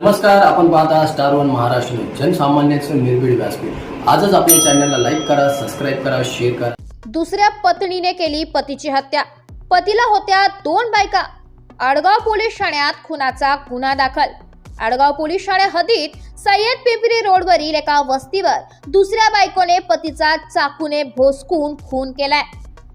नमस्कार आपण पाहता स्टार वन महाराष्ट्र जनसामान्यांचं निर्भीड व्यासपीठ. आजच आपल्या चॅनलला लाईक करा सबस्क्राईब करा शेअर करा. दुसऱ्या पत्नीने केली पतीची हत्या. पतीला होत्या दोन बायका. आडगाव पोलीस ठाण्यात खुनाचा गुन्हा दाखल. आडगाव पोलीस ठाणे हद्दीत सय्यद पिंपरी रोडवरील एका वस्तीवर दुसऱ्या बायकोने पतीचा चाकूने भोसकून खून केलाय.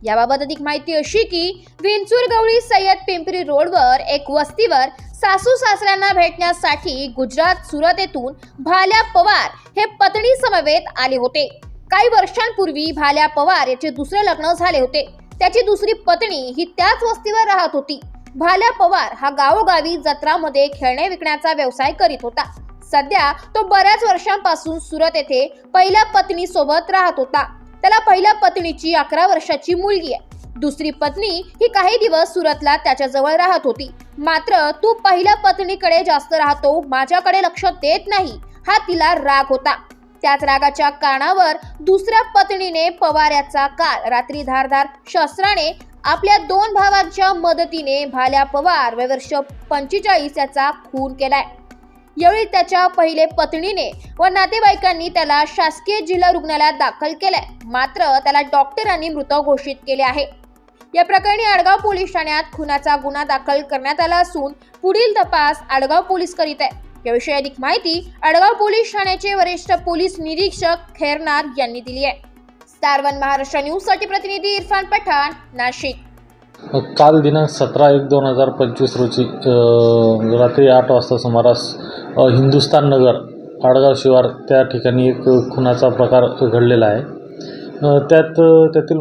याबाबत अधिक माहिती अशी की विंचूर गवळी सय्यद पिंपरी रोडवर एक वस्तीवर सासू सासऱ्यांना भेटण्यासाठी गुजरात सुरत येथून भाल्या पवार हे पत्नी समवेत आले होते. काही वर्षांपूर्वी भाल्या पवार याचे दुसरे लग्न झाले होते. त्याची दुसरी पत्नी ही त्याच वस्तीवर राहत होती. भाल्या पवार हा गावोगावी जत्रामध्ये खेळणे विकण्याचा व्यवसाय करीत होता. सध्या तो बऱ्याच वर्षांपासून सुरत येथे पहिल्या पत्नी सोबत राहत होता. त्याला पहिल्या पत्नीची अकरा वर्षाची मुलगी आहे. दुसरी पत्नी ही काही दिवस सुरतला त्याच्याजवळ राहत होती. मात्र तू पहिल्या पत्नीकडे जास्त राहतो माझ्याकडे लक्ष देत नाही हा तिला राग होता. त्याच रागाच्या कारणावर दुसऱ्या पत्नीने पवार याचा काल रात्री धारधार शस्त्राने आपल्या दोन भावांच्या मदतीने भाल्या पवार वय वर्ष पंचेचाळीस याचा खून केलाय. यावेळी त्याच्या पहिले पत्नीने व नातेवाईकांनी त्याला शासकीय जिल्हा रुग्णालयात दाखल केलंय. मात्र त्याला डॉक्टरांनी मृत घोषित केले आहे. या प्रकरणी आडगाव पोलीस ठाण्यात खुनाचा गुन्हा दाखल करण्यात आला असून पुढील तपास आडगाव पोलीस करीत आहे. याविषयी अधिक माहिती आडगाव पोलीस ठाण्याचे वरिष्ठ पोलीस निरीक्षक खैरनार यांनी दिली आहे. स्टार वन महाराष्ट्र न्यूजसाठी प्रतिनिधी इरफान पठाण नाशिक. काल दिनांक सतरा एक दोन हजार पंचवीस रोजी रात्री आठ वाजता सुमारास हिंदुस्तान नगर आडगाव शिवार त्या ठिकाणी एक खुनाचा प्रकार घडलेला आहे. त्यात त्यातील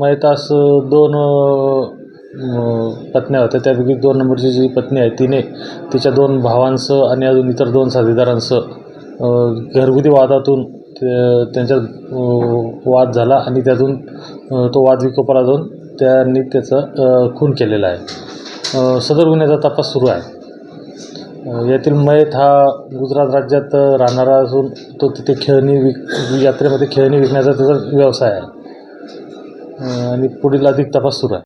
मैतास दोन पत्न्या होत्या. त्यापैकी दोन नंबरची जी पत्नी आहे तिने तिच्या दोन भावांसह आणि अजून इतर दोन साथीदारांसह घरगुती वादातून ते- त्यांच्यात वाद झाला आणि त्यातून तो वाद विकोपाला जाऊन त्यांनी त्याचं खून केलेला आहे. सदर गुन्ह्याचा तपास सुरू आहे. यातील मयत हा गुजरात राज्यात राहणारा असून तो तिथे खेळणी विक यात्रेमध्ये खेळणी विकण्याचा त्याचा व्यवसाय आहे. आणि पुढील अधिक तपास सुरू आहे.